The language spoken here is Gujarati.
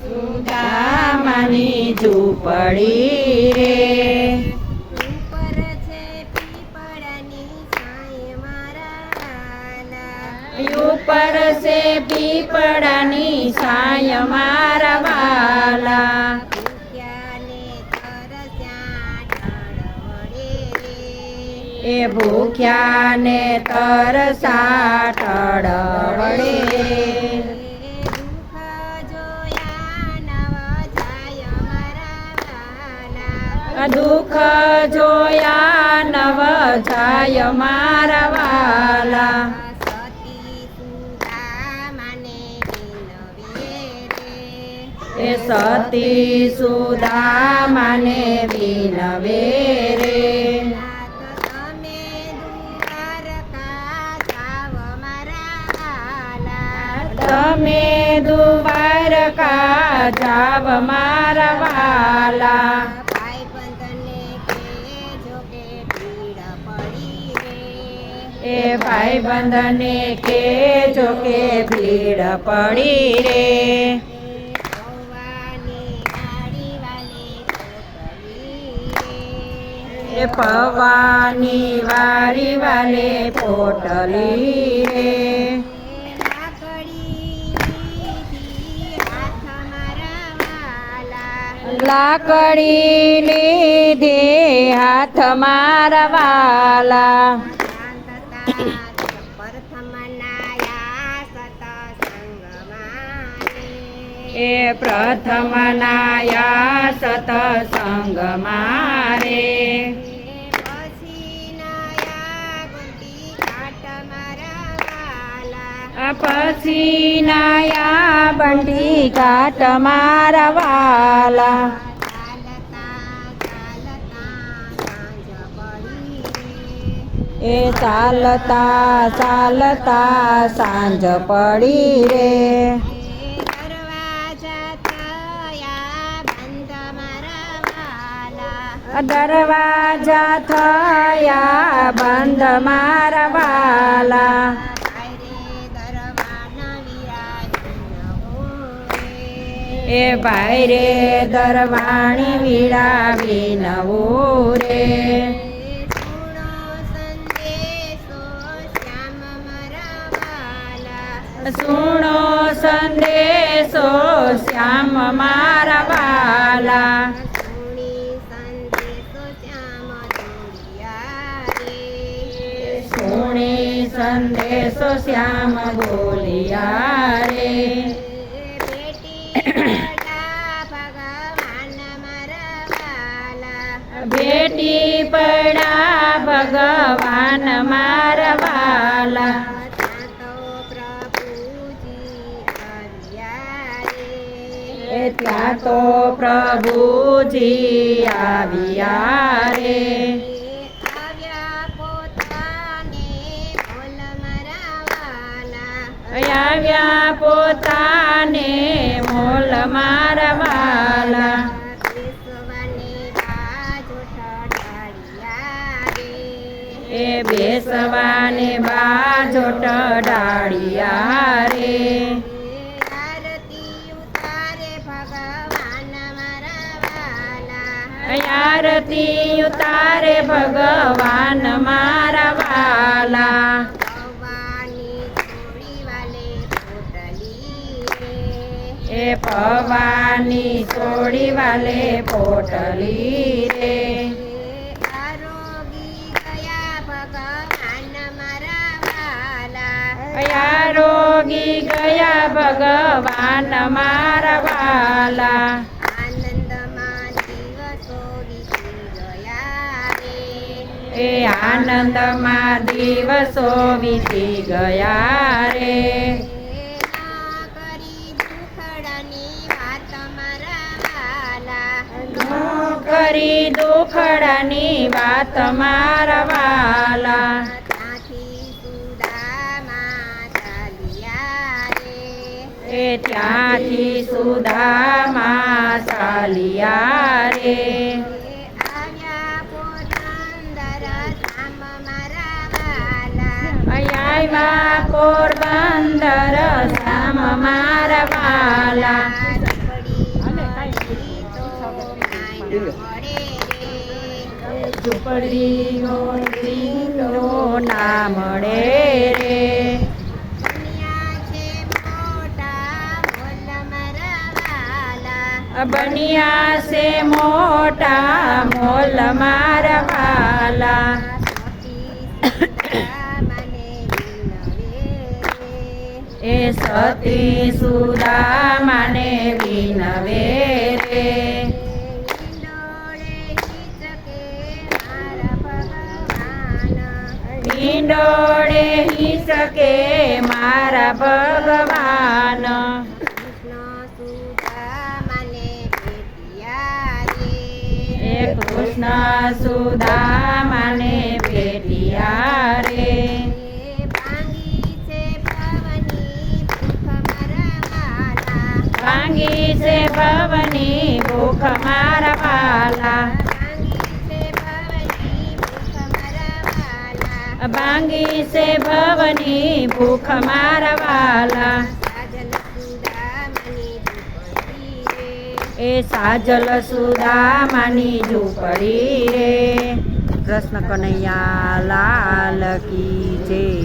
સુદામાની ઝૂંપડી રે ઉપર છે પીપળાની છાંય મારા. ઉપર છે પીપળાની છાય મારા વાલા ભૂખ્યાને. એ ભૂખ્યા ને તરસા ટળવળે જોયા નવ જાય મારા વાલા. એ સતી સતી જાવ વિનવે રે તમે દુવારકા જાવ મારા વાલા ભાઈ બંધને કેજો કે ભીડ પડી રે એ ભવાની વાડી વાલે પોટલી રે. પવાની વારે લાકડી લીધે હાથ મારા વાલા એ પ્રથમ નાયા સતસંગ મારે. પછી નાયા બંડી કાટ મારા વાલા એ ચાલતા ચાલતા સાંજ પડી રે દરવાજા થયા બંધ મારા વાલા દરવાજા થયા બંધ મારા સંદેશો શ્યામ મારા વાલા. સુણી સંદેશો શ્યામ બોલિયા રે બેટી ત્યાં તો પ્રભુજી આવ્યા રે આવ્યા પોતાને મોલ મારવાલા. એ બેસવાને બાજો ડાળિયા રે. આરતી ઉતારે ભગવાન મારા વાલા. એ ભવાની છોડી વાલે પોટલી રે. રોગી ગયા ભગવાન મારા વાલા. એ આનંદમાં દિવસો વીતી ગયા રે. કરી દુખડાની વાત મારા વાલા. ત્યાંથી સુદામા ચાલિયા રે. આવ્યા પોરબંદર ધામ મારા વાલા ઝૂંપડીનો દીકરો ના મળે રે બનિયા છે મોટા મોલ મારા વાલા એ સતી સુદામાને વિનવે રે ઈંડોળે હિસકે મારા ભગવાન. કૃષ્ણ સુદામાને ભેટિયા ભાંગી છે ભવની ભૂખ મારા પાલા. ભાંગી છે ભવની ભૂખ મારા વાલા. એ સાજલ સુદામાની ઝૂંપડી રે. કૃષ્ણ કનૈયા લાલ કી જય.